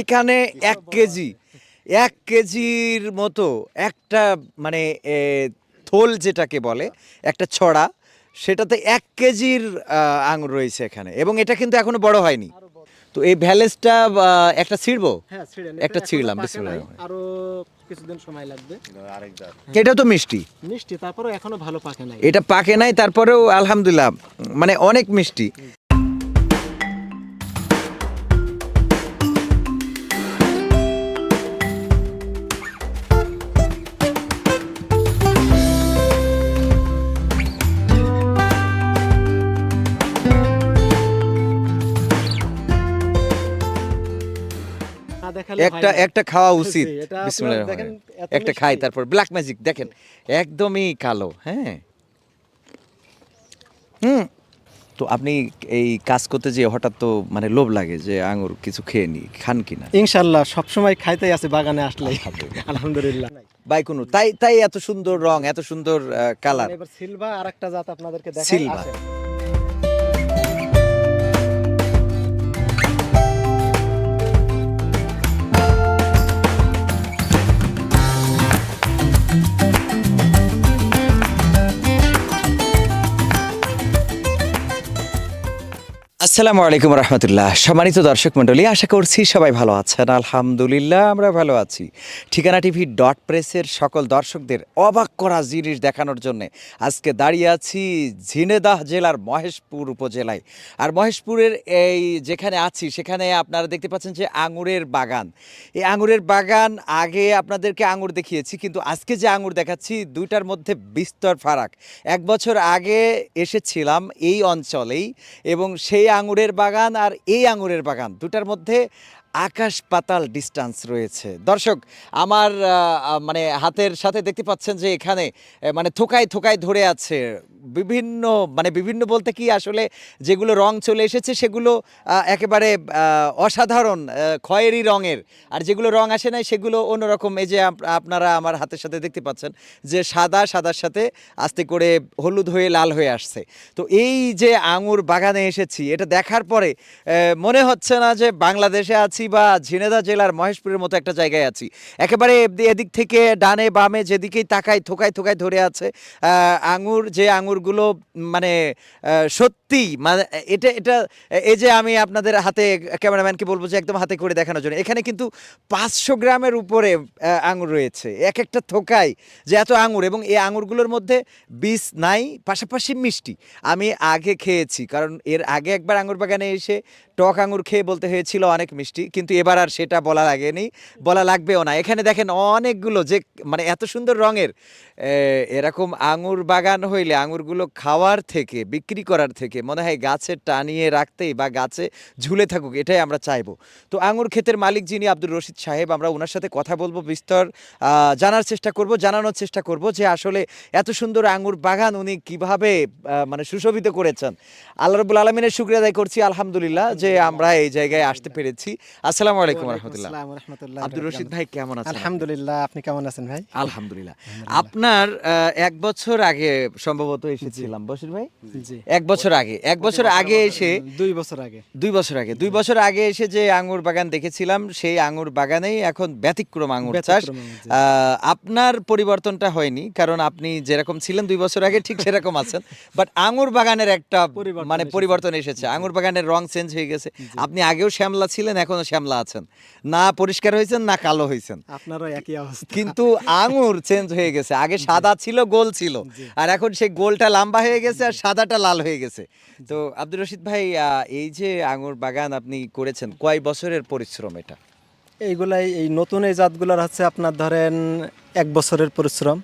এখানে এক কেজি এক কেজির মতো একটা মানে থোল যেটাকে বলে একটা ছড়া সেটাতে এক কেজির আঙুর রয়েছে এখানে। এবং এটা কিন্তু এখনও বড় হয়নি। তো এই ভ্যালেসটা একটা ছিড়বো? হ্যাঁ একটা ছিঁড়লাম, পাকে বিসমিল্লাহ নাই, রহমান। আরও কিছুদিন সময় লাগবে। এটা তো মিষ্টি। মিষ্টি তারপরে এখনও ভালো পাকে নাই। এটা পাকে নাই তারপরেও আলহামদুলিল্লাহ মানে অনেক মিষ্টি। একটা একটা খাওয়া উচিত। একটা খাই তারপর ব্ল্যাক ম্যাজিক দেখেন। একদমই কালো হ্যাঁ। হুম। তো আপনি এই কাজ করতে যে হঠাৎ তো মানে লোভ লাগে যে আঙুর কিছু খেয়ে নি খান কিনা? ইনশাল্লাহ সবসময় খাইতেই আছে বাগানে আসলে আলহামদুলিল্লাহ। বাইকুনু তাই তাই এত সুন্দর রং এত সুন্দর কালার। এবার সিলভা আর একটা জাত আপনাদেরকে দেখাই সিলভা। আসসালামু আলাইকুম রহমতুল্লাহ। সম্মানিত দর্শক মণ্ডলী, আশা করছি সবাই ভালো আছেন। আলহামদুলিল্লাহ, আমরা ভালো আছি। ঠিকানা টিভি ডট প্রেসের সকল দর্শকদের অবাক করা জিনিস দেখানোর জন্য আজকে দাঁড়িয়ে আছি ঝিনেদাহ জেলার মহেশপুর উপজেলায়। আর মহেশপুরের এই যেখানে আছি, সেখানে আপনারা দেখতে পাচ্ছেন যে আঙুরের বাগান। এই আঙুরের বাগান আগে আপনাদেরকে আঙুর দেখিয়েছি, কিন্তু আজকে যে আঙুর দেখাচ্ছি, দুইটার মধ্যে বিস্তর ফারাক। এক বছর আগে এসেছিলাম এই অঞ্চলেই এবং সেই আঙুরের বাগান আর এই আঙুরের বাগান। দুটার মধ্যে আকাশ পাতাল ডিস্টেন্স রয়েছে। দর্শক, আমার মানে হাতের সাথে দেখতে পাচ্ছেন যে এখানে মানে থোকায় থোকায় ধরে আছে। বিভিন্ন মানে বিভিন্ন বলতে কি আসলে যেগুলো রং চলে এসেছে সেগুলো একেবারে অসাধারণ খয়েরি রঙের। আর যেগুলো রং আসে নাই সেগুলো অন্যরকম। এই যে আপ- আপনারা আমার হাতের সাথে দেখতে পাচ্ছেন যে সাদা, সাদার সাথে আস্তে করে হলুদ হয়ে লাল হয়ে আসছে। তো এই যে আঙুর বাগানে এসেছি, এটা দেখার পরে মনে হচ্ছে না যে বাংলাদেশে আছি বা ঝিনেদা জেলার মহেশপুরের মতো একটা জায়গায় আছি। একেবারে এদিক থেকে ডানে বামে যেদিকেই তাকায় থোকায় থোকায় ধরে আছে আঙুর যে আঙুরগুলো মানে আহ, সত্যি মানে এটা এটা এই যে আমি আপনাদের হাতে ক্যামেরাম্যানকে বলব যে একদম হাতে করে দেখানোর জন্য। এখানে কিন্তু পাঁচশো গ্রামের উপরে আঙুর রয়েছে। এক একটা থোকায় যে এত আঙুর এবং এই আঙুরগুলোর মধ্যে বীজ নাই, পাশাপাশি মিষ্টি। আমি আগে খেয়েছি, কারণ এর আগে একবার আঙুর বাগানে এসে টক আঙুর খেয়ে বলতে হয়েছিল অনেক মিষ্টি, কিন্তু এবার আর সেটা বলা লাগেনি, বলা লাগবেও না। এখানে দেখেন অনেকগুলো যে মানে এত সুন্দর রঙের এরকম আঙুর বাগান হইলে আঙুরগুলো খাওয়ার থেকে, বিক্রি করার থেকে মনে হয় গাছে টানিয়ে রাখতেই বা গাছে ঝুলে থাকুক এটাই আমরা চাইব। তো আঙুর ক্ষেতের মালিক যিনি আব্দুর রশিদ সাহেব আমরা ওনার সাথে কথা বলব বিস্তর জানার চেষ্টা করব জানানোর চেষ্টা করব যে আসলে এত সুন্দর আঙুর বাগান উনি কীভাবে মানে সুশোভিত করেছেন। আল্লাহ রবুল আলমিনের শুক্রিয়া আদায় করছি আলহামদুলিল্লাহ যে আমরা এই জায়গায় আসতে পেরেছি। আসসালামু আলাইকুম রহমতুল্লাহ। আব্দুর রশিদ ভাই কেমন আছেন? আলহামদুলিল্লাহ আপনি কেমন আছেন ভাই? আলহামদুলিল্লাহ। আপনার এক বছর আগে সম্ভবত এসেছিলাম বশির ভাই? এক বছর আগে। এক বছর আগে এসে দুই বছর আগে। দুই বছর আগে দুই বছর আগে এসে যে আঙ্গুর বাগান দেখেছিলাম সেই আঙ্গুর বাগানেই এখন ব্যতিক্রম আঙ্গুর চাষ। আপনার পরিবর্তনটা হয়নি কারণ আপনি যেরকম ছিলেন দুই বছর আগে ঠিক সেরকম আছেন। বাট আঙ্গুর বাগানের একটা মানে পরিবর্তন এসেছে। আঙ্গুর বাগানের রং চেঞ্জ হয়ে গেছে। আপনি আগেও শ্যামলা ছিলেন এখনও শ্যামলা আছেন। না পরিষ্কার হয়েছেন না কালো হয়েছেন। আপনারও একই অবস্থা। কিন্তু আঙুর চেঞ্জ হয়ে গেছে। আগে সাদা ছিল গোল ছিল। আর এখন সেই গোলটা লম্বা হয়ে গেছে আর সাদাটা লাল হয়ে গেছে। তো আব্দুর রশিদ ভাই এই যে আঙুর বাগান আপনি করেছেন কয় বছরের পরিশ্রম এটা? এইগুলাই এই নতুন এই জাতগুলোর হচ্ছে আপনার ধরেন এক বছরের পরিশ্রম।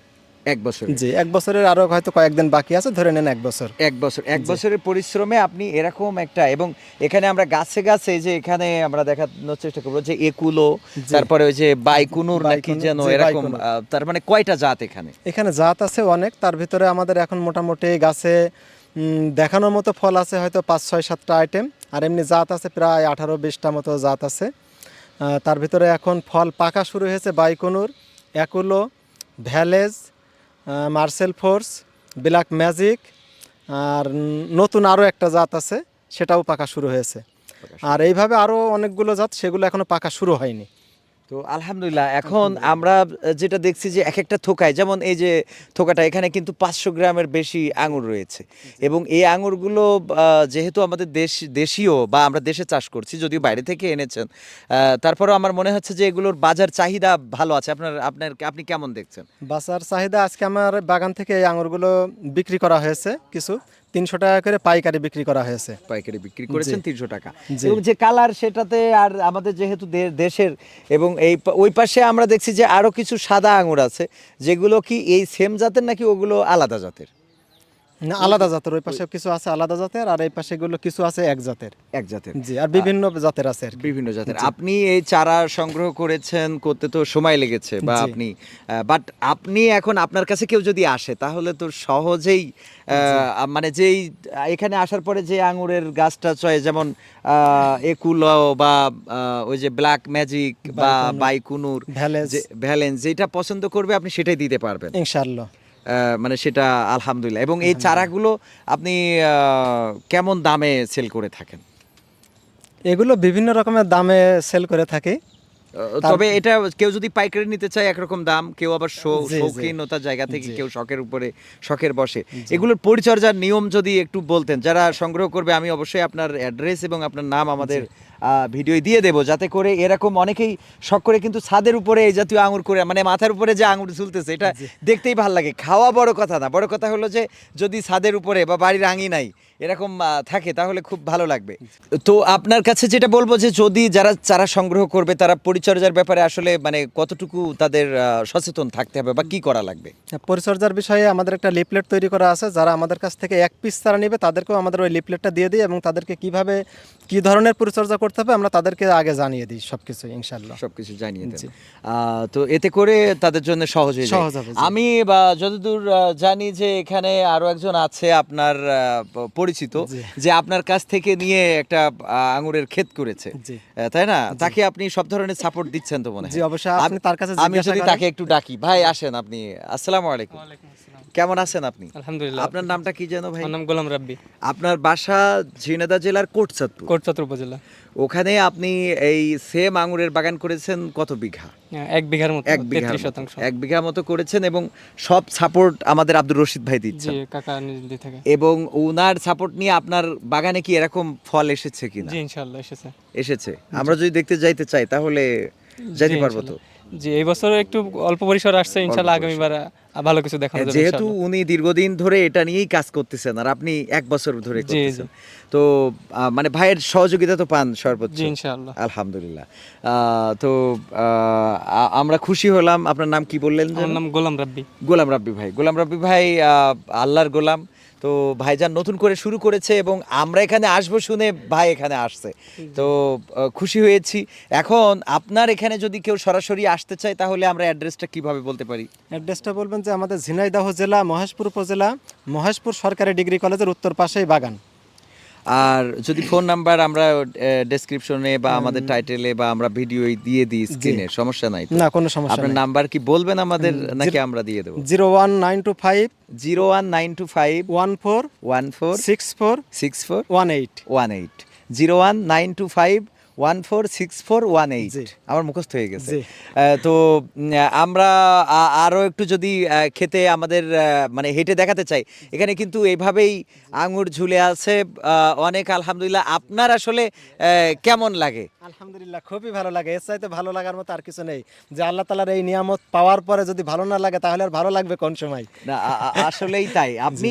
এক বছর জি এক বছরের আরও হয়তো কয়েকদিন বাকি আছে ধরে নেন এক বছর। এক বছর এক বছরের পরিশ্রমে আপনি এরকম একটা এবং এখানে আমরা গাছে গাছে যে এখানে আমরা দেখানোর চেষ্টা করব যে একুলো তারপরে ওই যে বাইকুনুর নাকি যেন এরকম তার মানে কয়টা জাত এখানে? এখানে জাত আছে অনেক তার ভিতরে আমাদের এখন মোটামুটি গাছে দেখানোর মতো ফল আছে হয়তো পাঁচ ছয় সাতটা আইটেম আর এমনি জাত আছে প্রায় আঠারো বিশটা মতো জাত আছে। তার ভিতরে এখন ফল পাকা শুরু হয়েছে বাইকনুর অ্যাকুলো ভ্যালেজ মার্সেল ফোর্স ব্ল্যাক ম্যাজিক আর নতুন আরও একটা জাত আছে সেটাও পাকা শুরু হয়েছে। আর এইভাবে আরও অনেকগুলো জাত সেগুলো এখনও পাকা শুরু হয়নি। তো আলহামদুলিল্লাহ এখন আমরা যেটা দেখছি যে এক একটা থোকায় যেমন এই যে থোকাটা এখানে কিন্তু পাঁচশো গ্রামের বেশি আঙুর রয়েছে। এবং এই আঙুরগুলো যেহেতু আমাদের দেশ দেশীয় বা আমরা দেশে চাষ করছি যদিও বাইরে থেকে এনেছেন তারপরেও আমার মনে হচ্ছে যে এগুলোর বাজার চাহিদা ভালো আছে। আপনার আপনার আপনি কেমন দেখছেন? বাজার চাহিদা আজকে আমার বাগান থেকে এই আঙুরগুলো বিক্রি করা হয়েছে কিছু। তিনশো টাকা করে পাইকারি বিক্রি করা হয়েছে। পাইকারি বিক্রি করেছেন তিনশো টাকা। এবং যে কালার সেটাতে আর আমাদের যেহেতু দেশের এবং এই ওই পাশে আমরা দেখছি যে আরও কিছু সাদা আঙুর আছে যেগুলো কি এই সেম জাতের নাকি ওগুলো আলাদা জাতের? না, আলাদা জাতের ওই পাশে কিছু আছে আলাদা জাতের আর এই পাশে গুলো কিছু আছে এক জাতের। এক জাতের। জি আর বিভিন্ন জাতের আছে বিভিন্ন জাতের। আপনি এই চারা সংগ্রহ করেছেন করতে তো সময় লেগেছে বা আপনি বাট আপনি এখন আপনার কাছে কেউ যদি আসে তাহলে তো সহজেই মানে যেই এখানে আসার পরে যে আঙুরের গাছটা চয়ে যেমন একুলো বা ওই যে ব্ল্যাক ম্যাজিক বা বাইকুনুর, ভ্যালেন্স। যেটা পছন্দ করবে আপনি সেটাই দিতে পারবেন। ইনশাআল্লাহ। মানে সেটা আলহামদুলিল্লাহ। এবং এই চারাগুলো আপনি কেমন দামে সেল করে থাকেন? এগুলো বিভিন্ন রকমের দামে সেল করে থাকি। তবে এটা কেউ যদি পাইকারি নিতে চায় একরকম দাম কেউ আবার শৌ- জি, জি। জায়গা থেকে কেউ শখের উপরে শখের বসে। এগুলোর পরিচর্যার নিয়ম যদি একটু বলতেন যারা সংগ্রহ করবে আমি অবশ্যই আপনার অ্যাড্রেস এবং আপনার নাম আমাদের ভিডিও দিয়ে দেবো যাতে করে এরকম অনেকেই শখ করে কিন্তু ছাদের উপরে এই জাতীয় আঙুর করে মানে মাথার উপরে যে আঙুর ঝুলতেছে এটা দেখতেই ভালো লাগে। খাওয়া বড় কথা না বড় কথা হলো যে যদি ছাদের উপরে বা বাড়ির আঙিনাই এরকম থাকে তাহলে খুব ভালো লাগবে। তো আপনার কাছে যেটা বলব যে যদি যারা চারা সংগ্রহ করবে তারা পরিচর্যার ব্যাপারে আসলে মানে কতটুকু তাদের সচেতন থাকতে হবে বা কি করা লাগবে? পরিচর্যার বিষয়ে আমাদের একটা লিফলেট তৈরি করা আছে যারা আমাদের কাছ থেকে এক পিস তারা নেবে তাদেরকেও আমাদের ওই লিফলেটটা দিয়ে দিই এবং তাদেরকে কীভাবে কি ধরনের পরিচর্যা করতে হবে আমরা তাদেরকে আগে জানিয়ে দিই সবকিছু ইনশাল্লাহ সবকিছু জানিয়ে। আহ, তো এতে করে তাদের জন্য সহজ হয়ে যায়। সহজ হবে, আমি বা যতদূর জানি যে এখানে আরও একজন আছে আপনার আহ, পরিচিত যে আপনার কাছ থেকে নিয়ে একটা আঙুরের ক্ষেত করেছে। তাই না? তাকে আপনি সব ধরনের সাপোর্ট দিচ্ছেন তো মনে হয়। জি, অবশ্যই। আপনি তার কাছে আমি যদি তাকে একটু ডাকি। ভাই আসেন আপনি। আসসালামু আলাইকুম। কেমন আছেন আপনি? আলহামদুলিল্লাহ। আপনার নামটা কি যেন ভাই? আমার নাম গোলাম রাব্বি। আপনার বাসা ঝিনাদা জেলার কোটচাঁদপুর। কোটচাত্র উপজেলা। ওখানে আপনি এই সেম আঙুরের বাগান করেছেন কত বিঘা? হ্যাঁ, এক বিঘার মতো এক বিঘা শতাংশ। এক বিঘা মতো করেছেন এবং সব সাপোর্ট আমাদের আব্দুর রশিদ ভাই জি কাকা নিজ থাকে। এবং ওনার সাপোর্ট নিয়ে আপনার বাগানে কি এরকম ফল এসেছে কিনা? জি ইনশাআল্লাহ এসেছে। এসেছে। আমরা যদি দেখতে যাইতে চাই তাহলে যাইতে জি, পারব তো। জি এই বছর একটু অল্প পরিসর আসছে ইনশাআল্লাহ আগামীবার ভালো কিছু দেখানো যাবে যেহেতু উনি দীর্ঘদিন ধরে এটা নিয়েই কাজ করতেছেন আর আপনি এক বছর ধরে করতেছেন। তো মানে ভাইয়ের সহযোগিতা তো পান সর্বোচ্চ। ইনশাআল্লাহ। আলহামদুলিল্লাহ। আহ, তো আহ, আমরা খুশি হলাম। আপনার নাম কি বললেন আমার নাম গোলাম রাব্বি। গোলাম রাব্বি ভাই। গোলাম রাব্বি ভাই আহ, আল্লাহর গোলাম। তো ভাইজান নতুন করে শুরু করেছে এবং আমরা এখানে আসব শুনে ভাই এখানে আসছে। তো খুশি হয়েছি। এখন আপনার এখানে যদি কেউ সরাসরি আসতে চায় তাহলে আমরা অ্যাড্রেসটা কীভাবে বলতে পারি? অ্যাড্রেসটা বলবেন যে আমাদের ঝিনাইদহ জেলা মহেশপুর উপজেলা মহেশপুর সরকারি ডিগ্রি কলেজের উত্তর পাশেই বাগান। আর যদি ফোন নাম্বার আমরা ডেসক্রিপশনে বা আমাদের টাইটেলে বা আমরা ভিডিও দিয়ে দিই স্ক্রিনে সমস্যা নাই না কোনো সমস্যা আপনার নাম্বার কি বলবেন আমাদের নাকি আমরা দিয়ে দেবো? Zero one nine two five zero one nine two five one four one four six four six four one eight one eight zero one nine two five one four six four one eight আমার মুখস্থ হয়ে গেছে। তো আমরা আ- আরও একটু যদি খেতে আমাদের মানে হেঁটে দেখাতে চাই এখানে কিন্তু এইভাবেই আঙুর ঝুলে আছে। অনেক আলহামদুলিল্লাহ। আপনার আসলে কেমন লাগে? আলহামদুলিল্লাহ খুবই ভালো লাগে। এর চাইতে ভালো লাগার মতো আর কিছু নেই। যে আল্লাহ তালার এই নিয়ামত পাওয়ার পরে যদি ভালো না লাগে তাহলে আর ভালো লাগবে কোন সময়? না আসলেই তাই। আপনি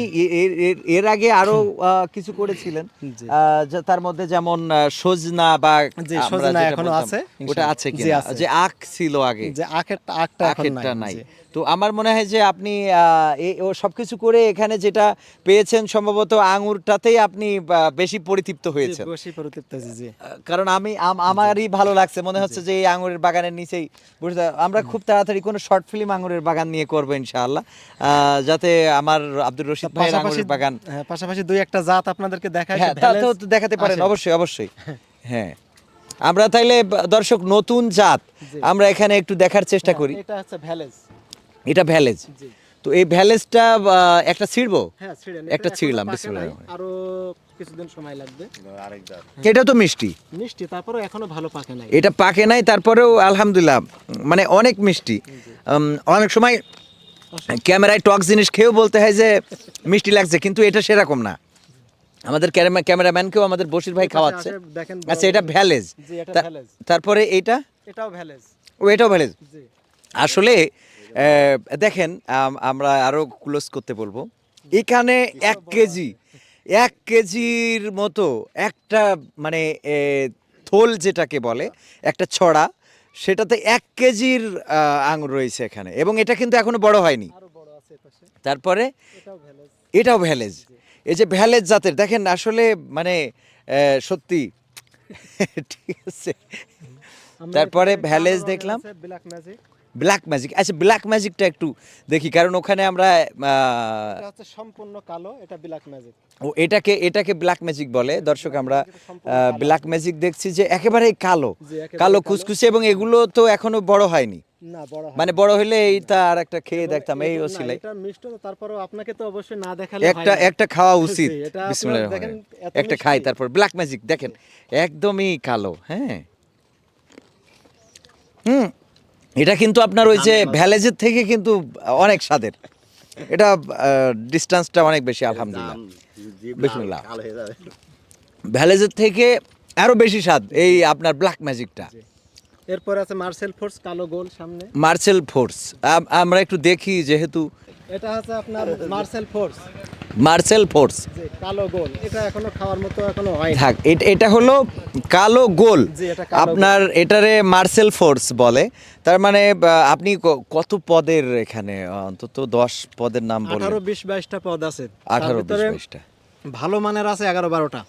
এর- আগে আরও আহ, কিছু করেছিলেন। তার মধ্যে যেমন সজনা বা জি, সজনা এখনও আছে, ওটা আছে যে আখ ছিল আগে। যে আখের আখটা এখন নাই। তো আমার মনে হয় যে আপনি ও সবকিছু করে এখানে যেটা পেয়েছেন সম্ভবত আঙুরটাতেই আপনি বেশি পরিতৃপ্ত হয়েছেন। বসি পরিতৃপ্ত জি। কারণ আমি আমারই ভালো লাগছে। মনে হচ্ছে যে এই আঙুরের বাগানের নিচেই বুঝতে আমরা খুব তাড়াতাড়ি কোনো শর্ট ফিল্ম আঙুরের বাগান নিয়ে করব ইনশাআল্লাহ। আহ, যাতে আমার আব্দুর রশিদ ভাইয়ের পাশাপাশি আঙুরের বাগান হ্যাঁ, পাশাপাশি দুই একটা জাত আপনাদেরকে দেখায় হ্যাঁ দেখাতে পারেন অবশ্যই অবশ্যই। হ্যাঁ। আমরা তাইলে দর্শক নতুন জাত। আমরা এখানে একটু দেখার চেষ্টা করি। এটা হচ্ছে ভ্যালেজ। এটা ভ্যালেজ। তো এই ভ্যালেজটা একটা ছিড়বো? হ্যাঁ একটা ছিঁড়লাম, আরও কিছুদিন সময় লাগবে। এটা তো মিষ্টি। মিষ্টি তারপরে এখনও ভালো পাকে নাই। এটা পাকে নাই তারপরেও আলহামদুলিল্লাহ মানে অনেক মিষ্টি। উম, অনেক সময় ক্যামেরায় টক জিনিস খেয়েও বলতে হয় যে মিষ্টি লাগছে কিন্তু এটা সেরকম না। আমাদের ক্যামেরা ক্যামেরাম্যানকেও আমাদের বসির ভাই খাওয়াচ্ছে। আচ্ছা এটা ভ্যালেজ। এটা তারপরে এইটা? এটাও ভ্যালেজ। ও এটাও ভ্যালেজ? আসলে দেখেন আমরা আরও ক্লোজ করতে বলব। এখানে এক কেজি এক কেজির মতো একটা মানে থোল যেটাকে বলে একটা ছড়া সেটাতে এক কেজির আঙুর রয়েছে এখানে। এবং এটা কিন্তু এখনও বড় হয়নি। তারপরে এটাও ভ্যালেজ। এটাও ভ্যালেজ। এই যে ভ্যালেজ জাতের দেখেন আসলে মানে সত্যি। ঠিক আছে। তারপরে ভ্যালেজ দেখলাম। ব্ল্যাক ম্যাজিক ব্ল্যাক ম্যাজিক আচ্ছা ব্ল্যাক ম্যাজিকটা একটু দেখি কারণ ওখানে আমরা আহ, সম্পূর্ণ কালো এটা ব্ল্যাক ম্যাজিক ও এটাকে এটাকে ব্ল্যাক ম্যাজিক বলে। দর্শক আমরা ব্ল্যাক ম্যাজিক দেখছি যে একেবারে কালো। কালো কালো। কুচকুচে এবং এগুলো তো এখনও বড় হয়নি। না বড় মানে বড় হলে এইটা আর একটা খেয়ে দেখতাম এই ওসিলাই এটা মিষ্টি তো তারপরেও আপনাকে তো অবশ্যই না দেখালে একটা একটা খাওয়া উচিত জি, বিসমিল্লাহির রহমানির একটা খাই তারপর ব্ল্যাক ম্যাজিক দেখেন একদমই কালো হ্যাঁ। হুম এটা কিন্তু আপনার ওই যে ভ্যালেজের থেকে কিন্তু অনেক স্বাদের। এটা ডিস্টেন্সটা অনেক বেশি আলহামদুলিল্লাহ। বিসমিল্লাহ। ভ্যালেজের থেকে আরও বেশি স্বাদ এই আপনার ব্ল্যাক ম্যাজিকটা এরপর আছে মার্সেল ফোর্স কালো গোল সামনে। মার্সেল ফোর্স আমরা একটু দেখি যেহেতু এটা হচ্ছে আপনার মার্সেল ফোর্স মার্সেল ফোর্স কালো গোল। এটা এখনও খাওয়ার মতো এখনও হয়নি। থাক এটা হলো কালো গোল। আপনার এটারে মার্সেল ফোর্স বলে। তার মানে আপনি কত পদের এখানে? অন্তত দশ পদের নাম বলেন। আঠারো বিশ বাইশটা পদ আছে। আঠারো বিশ বাইশটা। ভালো মানের আছে এগারো বারোটা।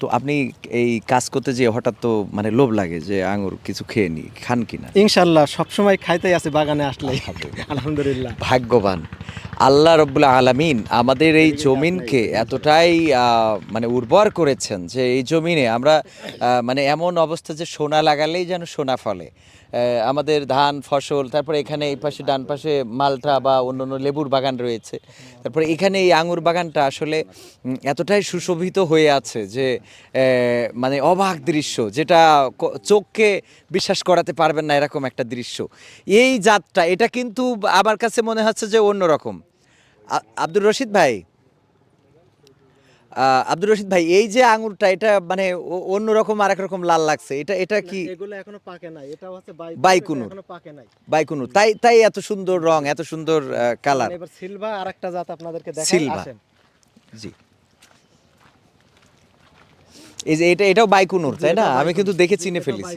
তো আপনি এই কাজ করতে যে হঠাৎ তো মানে লোভ লাগে যে আঙুর কিছু খেয়ে নি খান কিনা? ইনশাল্লাহ সবসময় খাইতেই আছে বাগানে আসলে আলহামদুলিল্লাহ। ভাগ্যবান। আল্লাহ রব্বুল আলমিন আমাদের এই জমিনকে এতটাই আহ, মানে উর্বর করেছেন যে এই জমিনে আমরা মানে এমন অবস্থা যে সোনা লাগালেই যেন সোনা ফলে। আমাদের ধান, ফসল, তারপরে এখানে এই পাশে ডান পাশে মালটা বা অন্যান্য লেবুর বাগান রয়েছে। তারপরে এখানে এই আঙুর বাগানটা আসলে এতটাই সুশোভিত হয়ে আছে যে মানে অবাক দৃশ্য, যেটা চোখকে বিশ্বাস করাতে পারবেন না এরকম একটা দৃশ্য। এই জাতটা, এটা কিন্তু আমার কাছে মনে হচ্ছে যে অন্যরকম। আব্দুর রশিদ ভাই? আব্দুর রশিদ ভাই এই যে আঙুরটা এটা মানে অন্যরকম আর রকম লাল লাগছে। এটা এটা কি এগুলো এখনও পাকে নাই। এটা হচ্ছে বাইকুনুর। এখনও পাকে নাই। বাইকুনু তাই তাই এত সুন্দর রং এত সুন্দর কালার। এবার সিলভা আর একটা জাত আপনাদেরকে দেখাই। সিলভা। আসেন। জি। এই যে এটা এটাও বাইকুনুর তাই না? আমি কিন্তু দেখে চিনে ফেলেছি।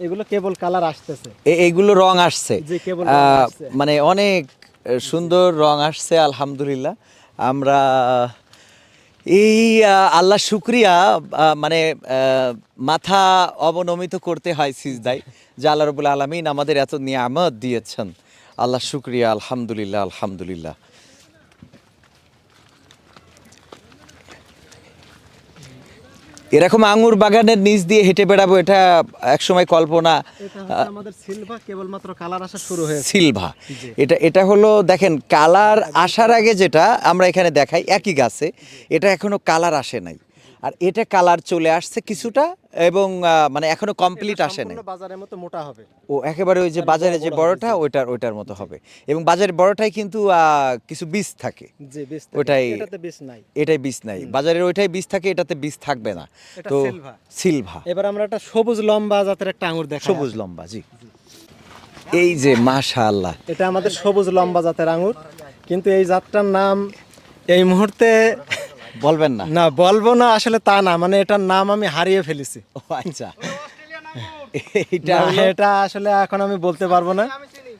এগুলো কেবল কালার আসতেছে। এ- এইগুলো রং আসছে। মানে অনেক সুন্দর রং আসছে, আলহামদুলিল্লাহ। আমরা, এই আল্লাহ শুক্রিয়া মানে মাথা অবনমিত করতে হয় সিজদাই যে আল্লাহ রবুল আলমিন আমাদের এত নিয়ামত দিয়েছেন। আল্লাহ শুক্রিয়া, আলহামদুলিল্লাহ আলহামদুলিল্লাহ। এরকম আঙুর বাগানের নিচ দিয়ে হেঁটে বেড়াবো এটা একসময় কল্পনা। আমাদের সিলভা কেবলমাত্র কালার আসা শুরু হয়েছে। সিলভা। এটা এটা হলো দেখেন কালার আসার আগে যেটা আমরা এখানে দেখাই একই গাছে এটা এখনও কালার আসে নাই। আর এটা কালার চলে আসছে কিছুটা এবং মানে এখনও কমপ্লিট আসে নাই। বাজারের মতো মোটা হবে। ও একেবারে ওই যে বাজারে যে বড়টা ওইটার ওইটার মতো হবে। এবং বাজারের বড়টাই কিন্তু কিছু বীজ থাকে। জি বীজ থাকে। ওটাই- এটাতে বীজ নাই। এটাই বীজ নাই। বাজারের ওইটাই বীজ থাকে এটাতে বীজ থাকবে না। তো সিলভা। সিলভা এবার আমরা একটা সবুজ লম্বা জাতের একটা আঙুর দেখাই। সবুজ লম্বা জি। এই যে মাশাআল্লাহ। এটা আমাদের সবুজ লম্বা জাতের আঙুর। কিন্তু এই জাতটার নাম এই মুহূর্তে বলবেন না। না বলব না আসলে তা না মানে এটার নাম আমি হারিয়ে ফেলেছি। ও আচ্ছা। এটা এটা আসলে এখন আমি বলতে পারব না।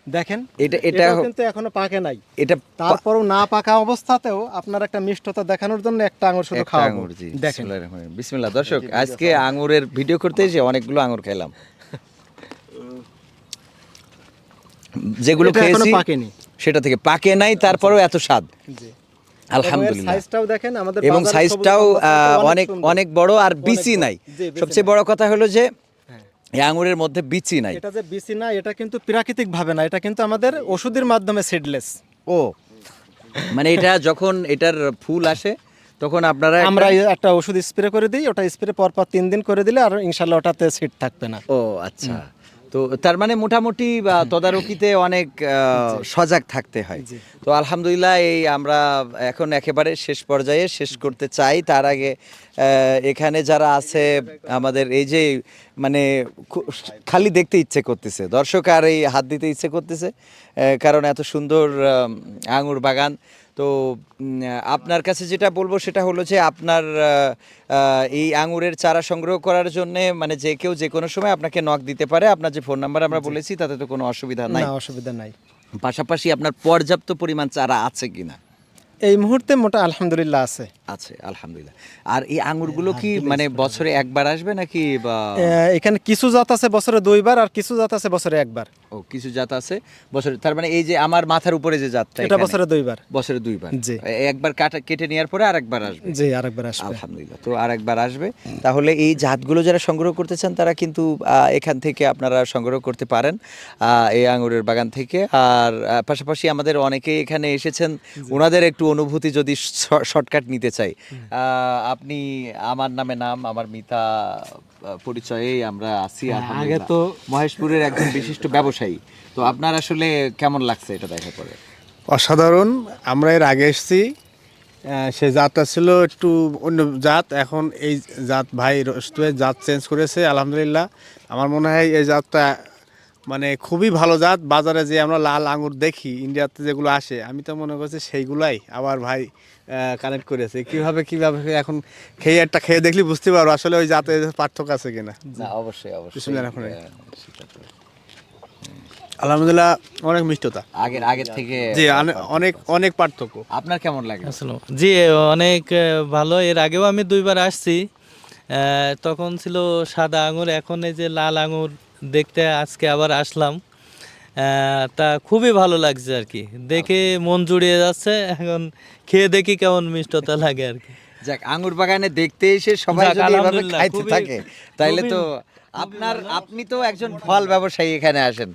দেখেন এটা- এটা কিন্তু এখনও পাকে নাই। এটা তারপরও না পাকা অবস্থাতেও আপনার একটা মিষ্টতা দেখানোর জন্য একটা আঙুর শুধু খাওয়াবো। দেখেন। বিসমিল্লাহ দর্শক আজকে আঙুরের ভিডিও করতে এসে অনেকগুলো আঙুর খেলাম। যেগুলো খেয়েছি সেটা থেকে পাকে নাই তারপরেও এত স্বাদ। জি। আলহামদুলিল্লাহ। সাইজটাও দেখেন আমাদের এবং সাইজটাও অনেক অনেক বড় আর নাই। সবচেয়ে বড় কথা হলো যে হ্যাঁ। এই আঙুরের মধ্যে বিচি নাই। এটা যে বিসি না এটা কিন্তু প্রাকৃতিক ভাবে না এটা কিন্তু আমাদের ওষুধের মাধ্যমে সিডলেস ও মানে এটা যখন এটার ফুল আসে তখন আপনারা আমরা একটা ওষুধ স্প্রে করে দিই ওটা স্প্রে পর পর তিন দিন করে দিলে আর ইনশাল্লাহ ওটাতে সিড থাকবে না। ও আচ্ছা। তো তার মানে মোটামুটি বা, তদারকিতে অনেক সজাগ থাকতে হয়। তো আলহামদুলিল্লাহ এই আমরা এখন একেবারে শেষ পর্যায়ে শেষ করতে চাই। তার আগে এখানে যারা আছে আমাদের এই যে মানে খালি দেখতে ইচ্ছে করতেছে। দর্শক আর এই হাত দিতে ইচ্ছে করতেছে কারণ এত সুন্দর আঙুর বাগান। তো আপনার কাছে যেটা বলব সেটা হলো যে আপনার এই আঙুরের চারা সংগ্রহ করার জন্য মানে যে কেউ যে কোনো সময় আপনাকে নক দিতে পারে। আপনার যে ফোন নাম্বার আমরা বলেছি তাতে তো কোনো অসুবিধা নাই। অসুবিধা নাই। পাশাপাশি আপনার পর্যাপ্ত পরিমাণ চারা আছে কিনা? এই মুহূর্তে মোটা আলহামদুলিল্লাহ আছে। আছে আলহামদুলিল্লাহ। আর এই আঙুরগুলো কি মানে বছরে একবার আসবে নাকি বা এখানে কিছু জাত আছে বছরে দুইবার আর কিছু জাত আছে বছরে একবার। ও কিছু জাত আছে বছরে তার মানে এই যে আমার মাথার উপরে যে জাতটা এটা বছরে দুইবার। বছরে দুইবার। জি। একবার কাটা কেটে নেওয়ার পরে আরেকবার আসবে। জি আরেকবার আসবে। আলহামদুলিল্লাহ তো আরেকবার আসবে। তাহলে এই জাতগুলো যারা সংগ্রহ করতে চান তারা কিন্তু এখান থেকে আপনারা সংগ্রহ করতে পারেন আহ, এই আঙুরের বাগান থেকে। আর পাশাপাশি আমাদের অনেকেই এখানে এসেছেন। ওনাদের একটু অনুভূতি যদি শর্টকাট নিতে চাই আপনি আমার নামে নাম আমার মিতা পরিচয়ে আমরা আছি আগে তো মহেশপুরের একজন বিশিষ্ট ব্যবসায়ী। তো আপনার আসলে কেমন লাগছে এটা দেখা করে? অসাধারণ। আমরা এর আগে এসেছি। সে জাতটা ছিল একটু অন্য জাত। এখন এই জাত ভাই রোস্তুয়ের জাত চেঞ্জ করেছে আলহামদুলিল্লাহ। আমার মনে হয় এই জাতটা মানে খুবই ভালো জাত। বাজারে যে আমরা লাল আঙুর দেখি ইন্ডিয়াতে যেগুলো আসে আমি তো মনে করছি সেইগুলাই আবার ভাই কানেক্ট করেছে। কীভাবে কীভাবে এখন খেয়ে একটা খেয়ে দেখলি বুঝতে পারো আসলে ওই জাতে পার্থক্য আছে কিনা। অবশ্যই অবশ্যই। তো। আলহামদুলিল্লাহ অনেক মিষ্টতা। আগের আগের থেকে জি অনে- অনেক অনেক পার্থক্য। আপনার কেমন লাগে? জি অনেক ভালো। এর আগেও আমি দুইবার আসছি। আহ, তখন ছিল সাদা আঙুর এখন এই যে লাল আঙুর দেখতে আজকে আবার আসলাম। তা খুবই ভালো লাগছে আর কি। দেখে মন জুড়িয়ে যাচ্ছে এখন খেয়ে দেখি কেমন মিষ্টতা লাগে আর কি। যাক আঙ্গুর বাগানে দেখতে এসে সবাই যদি এভাবে খাইতে থাকে তাইলে তো আপনার আপনি তো একজন ফল ব্যবসায়ী এখানে আসেন।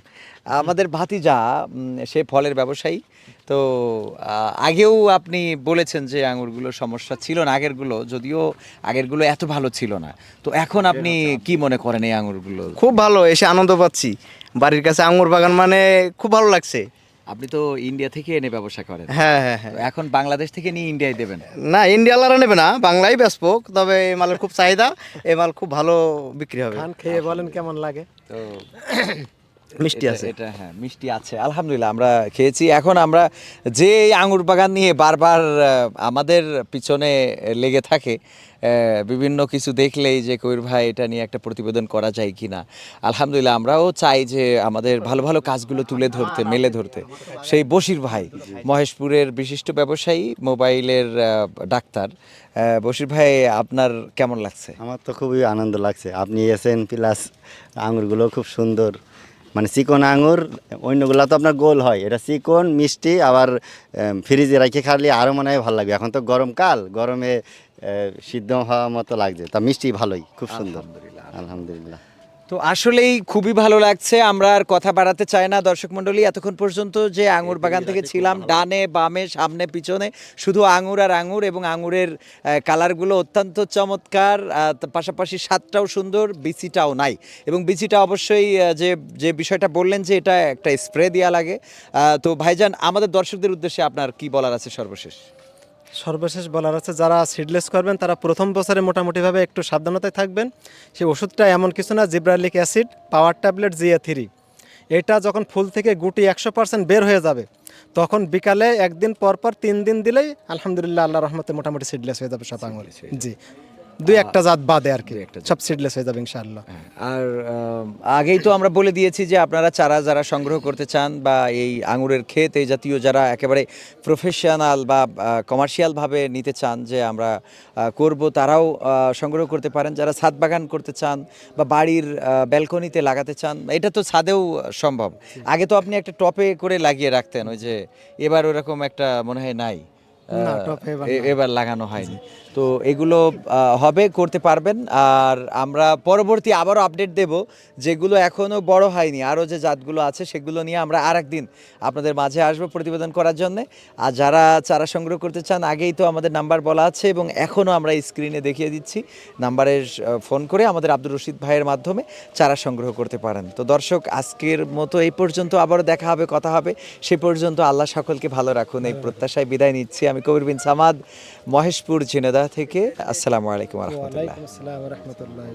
আমাদের ভাতিজা সে ফলের ব্যবসায়ী। তো আগেও আপনি বলেছেন যে আঙুরগুলো সমস্যা ছিল না আগেরগুলো যদিও আগেরগুলো এত ভালো ছিল না। তো এখন আপনি কি মনে করেন এই আঙুরগুলো? খুব ভালো এসে আনন্দ পাচ্ছি। বাড়ির কাছে আঙুর বাগান মানে খুব ভালো লাগছে। আপনি তো ইন্ডিয়া থেকে এনে ব্যবসা করেন। হ্যাঁ হ্যাঁ হ্যাঁ। এখন বাংলাদেশ থেকে নিয়ে ইন্ডিয়ায় দেবেন? না ইন্ডিয়ালারা নেবে না বাংলাই বেসবো তবে এই মালের খুব চাহিদা এই মাল খুব ভালো বিক্রি হবে। খান খেয়ে বলেন কেমন লাগে। তো মিষ্টি আছে। এটা হ্যাঁ মিষ্টি আছে আলহামদুলিল্লাহ আমরা খেয়েছি। এখন আমরা যে আঙুর বাগান নিয়ে বারবার আমাদের পিছনে লেগে থাকে বিভিন্ন কিছু দেখলেই যে কবির ভাই এটা নিয়ে একটা প্রতিবেদন করা যায় কিনা। আলহামদুলিল্লাহ আমরাও চাই যে আমাদের ভালো ভালো কাজগুলো তুলে ধরতে মেলে ধরতে। সেই বশির ভাই মহেশপুরের বিশিষ্ট ব্যবসায়ী মোবাইলের ডাক্তার। বশির ভাই আপনার কেমন লাগছে? আমার তো খুবই আনন্দ লাগছে। আপনি এসেন প্লাস আঙুরগুলো খুব সুন্দর। মানে চিকন আঙুর অন্যগুলো তো আপনার গোল হয়। এটা চিকন মিষ্টি আবার ফ্রিজে রাখে খালি আরও মনে হয় ভালো লাগবে। এখন তো গরমকাল গরমে সিদ্ধ হওয়ার মতো লাগছে। তা মিষ্টি ভালোই খুব সুন্দর। আলহামদুলিল্লাহ। তো আসলেই খুবই ভালো লাগছে আমরা আর কথা বাড়াতে চাই না। দর্শক মণ্ডলী এতক্ষণ পর্যন্ত যে আঙুর বাগান থেকে ছিলাম ডানে বামে সামনে পিছনে শুধু আঙুর আর আঙুর এবং আঙুরের কালারগুলো অত্যন্ত চমৎকার পাশাপাশি স্বাদটাও সুন্দর বিচিটাও নাই। এবং বিচিটা অবশ্যই যে যে বিষয়টা বললেন যে এটা একটা স্প্রে দেওয়া লাগে। তো ভাইজান আমাদের দর্শকদের উদ্দেশ্যে আপনার কি বলার আছে সর্বশেষ? সর্বশেষ বলার আছে যারা সিডলেস করবেন তারা প্রথম বছরে মোটামুটিভাবে একটু সাবধানতায় থাকবেন। সেই ওষুধটা এমন কিছু না gibberellic acid power tablet GA three. এটা যখন ফুল থেকে গুটি একশো পার্সেন্ট বের হয়ে যাবে তখন বিকালে একদিন পর পর তিন দিন দিলেই আলহামদুলিল্লাহ আল্লাহ রহমতে মোটামুটি সিডলেস হয়ে যাবে শতাঙ্গ জি। দুই একটা জাত বাদে আর কি। সব সিডলেস হয়ে যাবে ইনশাআল্লাহ। আর আগেই তো আমরা বলে দিয়েছি যে আপনারা চারা যারা সংগ্রহ করতে চান বা এই আঙুরের ক্ষেত এই জাতীয় যারা একেবারে প্রফেশনাল বা কমার্শিয়ালভাবে নিতে চান যে আমরা করব তারাও সংগ্রহ করতে পারেন। যারা ছাদ বাগান করতে চান বা বাড়ির ব্যালকনিতে লাগাতে চান এটা তো ছাদেও সম্ভব। আগে তো আপনি একটা টপে করে লাগিয়ে রাখতেন ওই যে এবার ওরকম একটা মনে হয় নাই। এবার লাগানো হয়নি। তো এগুলো হবে করতে পারবেন। আর আমরা পরবর্তী আবারও আপডেট দেব যেগুলো এখনও বড় হয়নি। আরও যে জাতগুলো আছে সেগুলো নিয়ে আমরা আর একদিন আপনাদের মাঝে আসব প্রতিবেদন করার জন্য। আর যারা চারা সংগ্রহ করতে চান আগেই তো আমাদের নাম্বার বলা আছে এবং এখনও আমরা স্ক্রিনে দেখিয়ে দিচ্ছি। নাম্বারে ফোন করে আমাদের আব্দুর রশিদ ভাইয়ের মাধ্যমে চারা সংগ্রহ করতে পারেন। তো দর্শক আজকের মতো এই পর্যন্ত আবারও দেখা হবে কথা হবে। সে পর্যন্ত আল্লাহ সকলকে ভালো রাখুন। এই প্রত্যাশায় বিদায় নিচ্ছি আমি কবির বিন সামাদ মহেশপুর ঝিনেদা থেকে। আসসালামু আলাইকুম রহমতুল্লাহ। ওয়ালাইকুম আসসালাম রহমতুল্লাহ